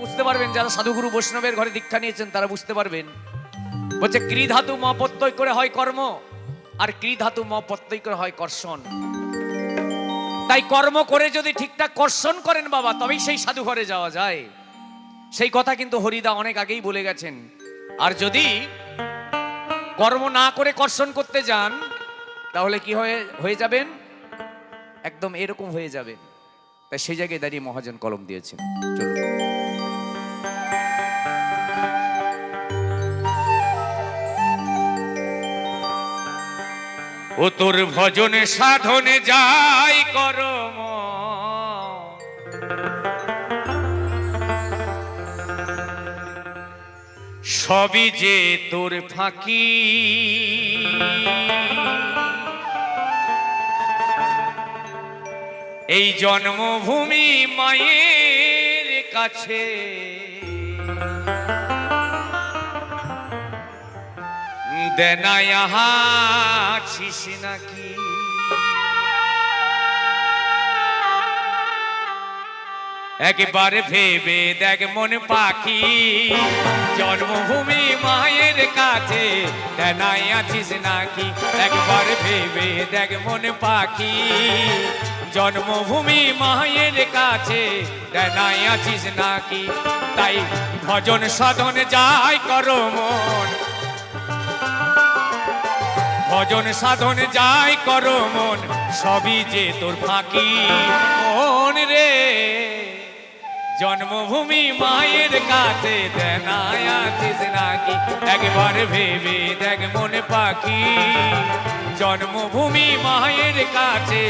বুঝতে পারবেন, যারা সাধুগুরু বৈষ্ণবের ঘরে দীক্ষা নিয়েছেন, তারা বুঝতে পারবেন। বলছে ক্রি ধাতু ম করে হয় কর্ম, আর ক্রি ধাতু ম করে হয় কর্ষণ। তাই কর্ম করে যদি ঠিকঠাক কর্ষণ করেন বাবা, তবেই সেই সাধু ঘরে যাওয়া যায়। সেই কথা কিন্তু হরিদা অনেক আগেই বলে গেছেন। আর যদি কর্ম না করে কর্ষণ করতে যান, তাহলে কি হয়ে হয়ে যাবেন? একদম এরকম হয়ে যাবে তাই সেই জায়গায় দাঁড়িয়ে মহাজন কলম দিয়েছেন। চলুন। ও তোর ভজনে সাধনে যাই করম সবই যে তোর ফাঁকি এই জন্মভূমি মায়ের কাছে। দেনায় আছিস নাকি? একবার ভেবে দেখ মন পাখি, জন্মভূমি মায়ের কাছে দেনায় আছিস নাকি? একবার ভেবে দেখ মন পাখি, জন্মভূমি মায়ের কাছে দেনায় আছিস নাকি? তাই ভজন সাধন যাই করো মন ভজন সাধন যাই করো মন, সবই যে তোর ফাঁকি। মন রে, জন্মভূমি মায়ের কাছে আছিস নাকি? একবার ভেবে দেখ মনে পাখি। জন্মভূমি মায়ের কাছে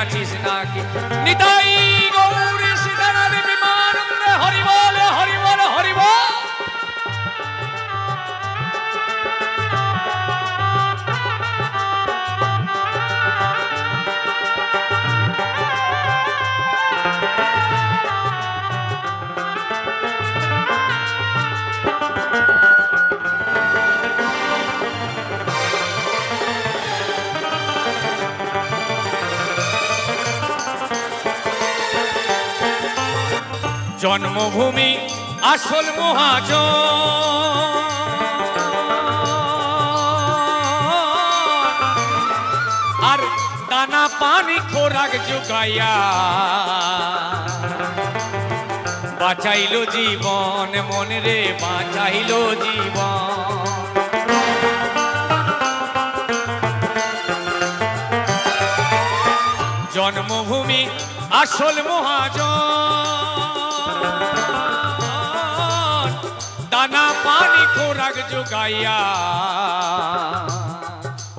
আছিস নাকি? নিতাই গৌরী সীতারাম হরিবল হরিবল জন্মভূমি, আসল মহাজ আর দানা পানি খোরাক জোগাইয়া বাঁচাইল জীবন মন রে বাঁচাইল জীবন। জন্মভূমি, আসল মহাজন। দানা পানি খোরাক জোগাইয়া,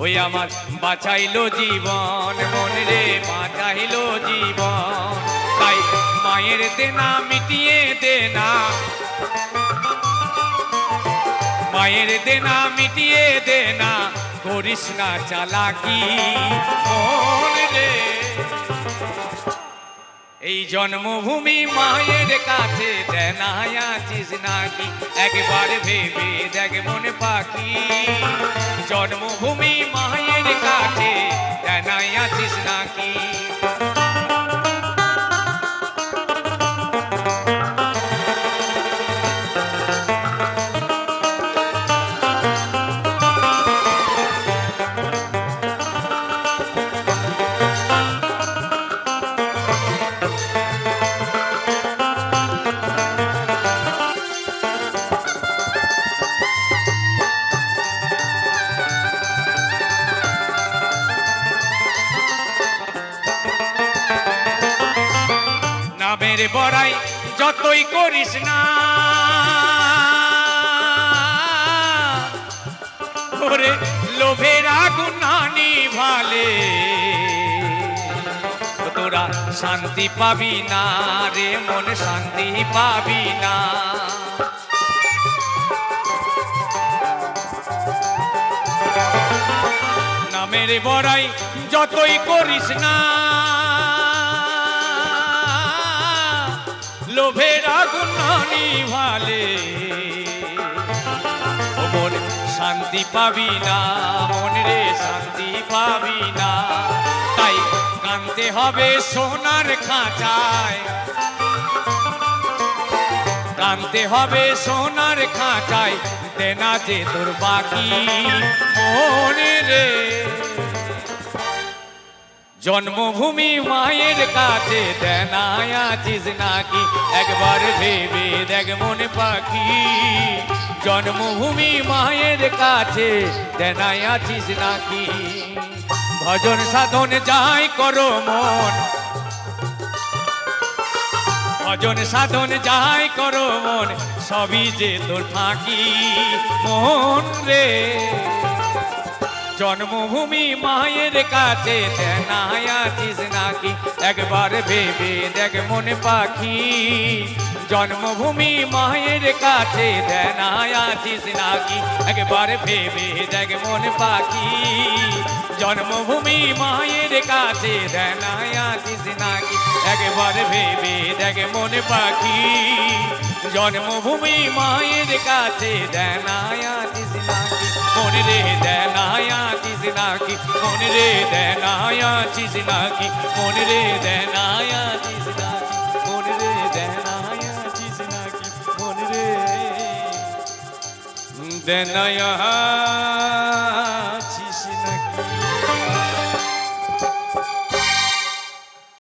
ওই আমার বাঁচাইলো জীবন মনে রে বাঁচাইলো জীবন। তাই মায়ের দেনা মিটিয়ে দেনা, মায়ের দেনা মিটিয়ে দেনা, করিস না চালাকি মন রে জন্মভূমি মায়ের কাছে আছিস নাকি? একবার ভেবে দেখ মনে পাখি। জন্মভূমি মায়ের কাছে দেনায় আছিস নাকি? বড়াই যতই করিস না। ওরে লোভের আগুন ভালে তোরা শান্তি পাবি না রে, মন শান্তি পাবি না। নামের বড়াই যতই করিস না লোভের আগুন ভালে। মন শান্তি পাবি না, মন রে শান্তি পাবি না। তাই কানতে হবে সোনার খাঁচায়। কানতে হবে সোনার খাঁচায়, দেনা যে তোর বাকি মনে রে। জন্মভূমি মায়ের কাছে দেনায় আছিস নাকি? একবার ভেবে দেখ মনে পাখি। জন্মভূমি মায়ের কাছে দেনায় আছিস নাকি? ভজন সাধন যাই করো মন। ভজন সাধন যাই করো মন, সবই যে তোর ফাঁকি। মন রে। জন্মভূমি মায়ের কাছে আছিস নাকি? একবার ভেবে দেখ মনে পাখি। জন্মভূমি মায়ের কাছে আছিস নাকি? একবার ভেবে দেখ মনে পাখি। জন্মভূমি মায়ের কাছে আছিস নাকি? একবার ভেবে দেখ মনে পাখি। জন্মভূমি মায়ের কাছে দেনায় আছিস নাকি? মনে রে মনে রে দেনায় চিজ নাকি? মনে রে দেনায় চিজ নাকি? মনে রে দেনায় চিজ নাকি? মনে রে দেনায়